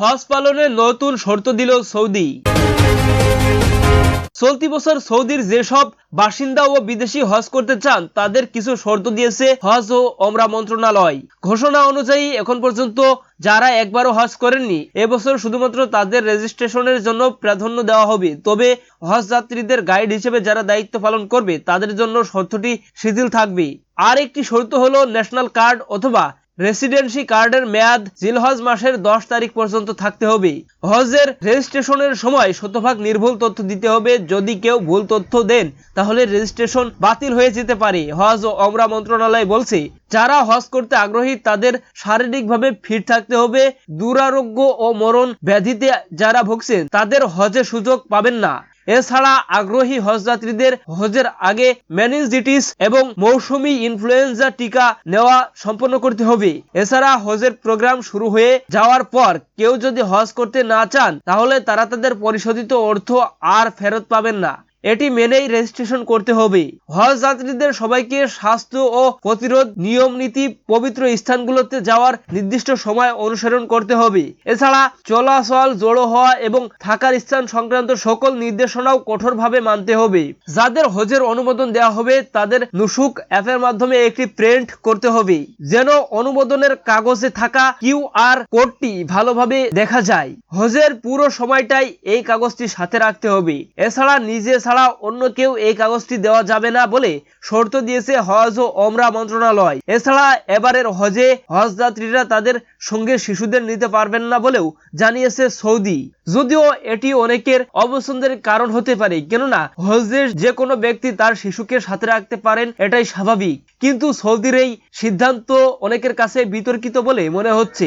হজ পালনে নতুন শর্ত দিল সৌদি। চলতি বছর সৌদির যেসব বাসিন্দা ও বিদেশি হজ করতে চান, তাদের কিছু শর্ত দিয়েছে হজ ও ওমরা মন্ত্রণালয়। ঘোষণা অনুযায়ী এখন পর্যন্ত যারা একবারও হজ করেননি, এবছর শুধুমাত্র তাদের রেজিস্ট্রেশনের জন্য প্রাধান্য দেওয়া হবে। তবে হজ যাত্রীদের গাইড হিসেবে যারা দায়িত্ব পালন করবে, তাদের জন্য শর্তটি শিথিল থাকবে। আর একটি শর্ত হলো ন্যাশনাল কার্ড অথবা রেসিডেন্সি কার্ডের মেয়াদ জিলহজ মাসের দশ তারিখ পর্যন্ত থাকতে হবে হজের রেজিস্ট্রেশনের সময় শতভাগ নির্ভুল তথ্য দিতে হবে। যদি কেউ ভুল তথ্য দেন, তাহলে রেজিস্ট্রেশন বাতিল হয়ে যেতে পারে। হজ ও অমরা মন্ত্রণালয় বলছে যারা হজ করতে আগ্রহী, তাদের শারীরিকভাবে ফিট থাকতে হবে। দুরারোগ্য ও মরণ ব্যাধিতে যারা ভুগছেন, তাদের হজে সুযোগ পাবেন না। এছাড়া আগ্রহী হজযাত্রীদের হজের আগে ম্যানিনজিটিস এবং মৌসুমী ইনফ্লুয়েঞ্জা টিকা নেওয়া সম্পন্ন করতে হবে। এছাড়া হজের প্রোগ্রাম শুরু হয়ে যাওয়ার পর কেউ যদি হজ করতে না চান, তাহলে তারা তাদের পরিশোধিত অর্থ আর ফেরত পাবেন না। এটি মেনেই রেজিস্ট্রেশন করতে হবে। হজ যাত্রীদের সবাইকে স্বাস্থ্য ও প্রতিরোধ নিয়ম নীতি পবিত্র স্থানগুলোতে যাওয়ার নির্দিষ্ট সময় অনুসরণ করতে হবে। এছাড়া চলাচল জড়ো হওয়া এবং থাকার স্থান সংক্রান্ত সকল নির্দেশনাও কঠোরভাবে মানতে হবে। যাদের হজের অনুমোদন দেওয়া হবে, তাদের নুসুক অ্যাপের মাধ্যমে একটি প্রিন্ট করতে হবে। যেন অনুমোদনের কাগজে থাকা কিউ আর কোডটি ভালোভাবে দেখা যায়। হজের পুরো সময়টাই এই কাগজটি সাথে রাখতে হবে। এছাড়া নিজে ছাড়া অন্য কেউ এই কাগজটি দেওয়া যাবে না বলে শর্ত দিয়েছে হজ ও ওমরা মন্ত্রণালয়। এছাড়া এবারের হজে হজ যাত্রীরা তাদের সঙ্গে শিশুদের নিতে পারবেন না বলেও জানিয়েছে সৌদি। যদিও এটি অনেকের অপছন্দের কারণ হতে পারে, কেননা হজের যে কোনো ব্যক্তি তার শিশুকে সাথে রাখতে পারেন, এটাই স্বাভাবিক। কিন্তু সৌদির এই সিদ্ধান্ত অনেকের কাছে বিতর্কিত বলে মনে হচ্ছে।